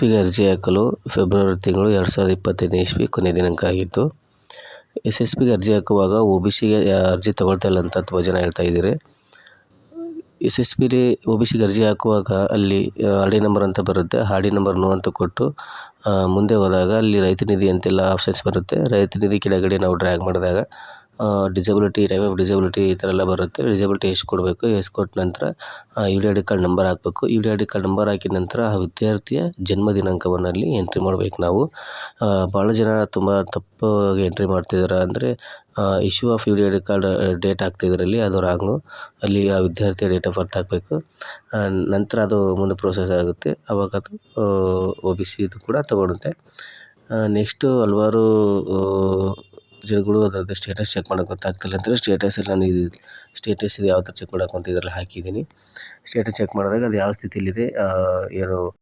ಪಿಗೆ ಅರ್ಜಿ ಹಾಕಲು ಫೆಬ್ರವರಿ ತಿಂಗಳು ಎರಡು ಸಾವಿರದ ಇಪ್ಪತ್ತೈದನೇ ಇಸ್ವಿ ಕೊನೆಯ ದಿನಾಂಕ ಆಗಿತ್ತು ಎಸ್ ಎಸ್ ಪಿಗೆ ಅರ್ಜಿ ಹಾಕುವಾಗ ಒ ಬಿ ಸಿಗೆ ಅರ್ಜಿ ತಗೊಳ್ತಾ ಇಲ್ಲ ಅಂತ ತುಂಬ ಜನ ಹೇಳ್ತಾ ಇದ್ದೀರಿ. ಎಸ್ ಎಸ್ ಪಿಲಿ ಒ ಬಿ ಸಿಗೆ ಅರ್ಜಿ ಹಾಕುವಾಗ ಅಲ್ಲಿ ಆರ್ ಡಿ ನಂಬರ್ ಅಂತ ಬರುತ್ತೆ. ಆರ್ ಡಿ ನಂಬರ್ ನೋ ಅಂತ ಕೊಟ್ಟು ಮುಂದೆ ಹೋದಾಗ ಅಲ್ಲಿ ರೈತ ನಿಧಿ ಅಂತೆಲ್ಲ ಆಪ್ಷನ್ಸ್ ಬರುತ್ತೆ. ರೈತ ನಿಧಿ ಕೆಳಗಡೆ ನಾವು ಡ್ರ್ಯಾಗ್ ಮಾಡಿದಾಗ ಡಿಸಬಿಲಿಟಿ ಟೈಪ್ ಆಫ್ ಡಿಸಬಿಲಿಟಿ ಈ ಥರ ಎಲ್ಲ ಬರುತ್ತೆ. ಡಿಸಬಿಲಿಟಿ ಎಷ್ಟು ಕೊಡಬೇಕು. ಎಷ್ಟು ಕೊಟ್ಟ ನಂತರ U D I D card number ಹಾಕಬೇಕು. U D I D card number ಹಾಕಿದ ನಂತರ, ಆ ವಿದ್ಯಾರ್ಥಿಯ ಜನ್ಮ ದಿನಾಂಕವನ್ನು ಅಲ್ಲಿ ಎಂಟ್ರಿ ಮಾಡ್ಬೇಕು ನಾವು. ಭಾಳ ಜನ ತುಂಬ ತಪ್ಪಾಗಿ ಎಂಟ್ರಿ ಮಾಡ್ತಿದ್ದಾರೆ ಅಂದರೆ issue of U D I D card date ಹಾಕ್ತಿದ್ದಾರೆ ಅಲ್ಲಿ ಅದು ರಾಂಗು ಅಲ್ಲಿ ಆ ವಿದ್ಯಾರ್ಥಿಯ ಡೇಟ್ ಆಫ್ ಬರ್ತ್ ಹಾಕಬೇಕು. ನಂತರ ಅದು ಮುಂದೆ ಪ್ರೋಸೆಸ್ ಆಗುತ್ತೆ. ಅವಾಗ ಅದು ಒ ಬಿ ಸಿ ಇದು ಕೂಡ ತಗೊಳುತ್ತೆ. ನೆಕ್ಸ್ಟು ಹಲ್ವಾರು ಜನಗಳು ಅದರದ್ದು ಸ್ಟೇಟಸ್ ಚೆಕ್ ಮಾಡೋಕೆ ಗೊತ್ತಾಗ್ತಿಲ್ಲ ಅಂತೇಳಿ ಸ್ಟೇಟಸಲ್ಲಿ ನಾನು ಇದು ಸ್ಟೇಟಸ್ ಇದು ಯಾವ ಥರ ಚೆಕ್ ಮಾಡೋಕೆ ಅಂತ ಇದರಲ್ಲಿ ಹಾಕಿದ್ದೀನಿ. ಸ್ಟೇಟಸ್ ಚೆಕ್ ಮಾಡಿದಾಗ ಅದು ಯಾವ ಸ್ಥಿತಿಯಲ್ಲಿದೆ ಏನು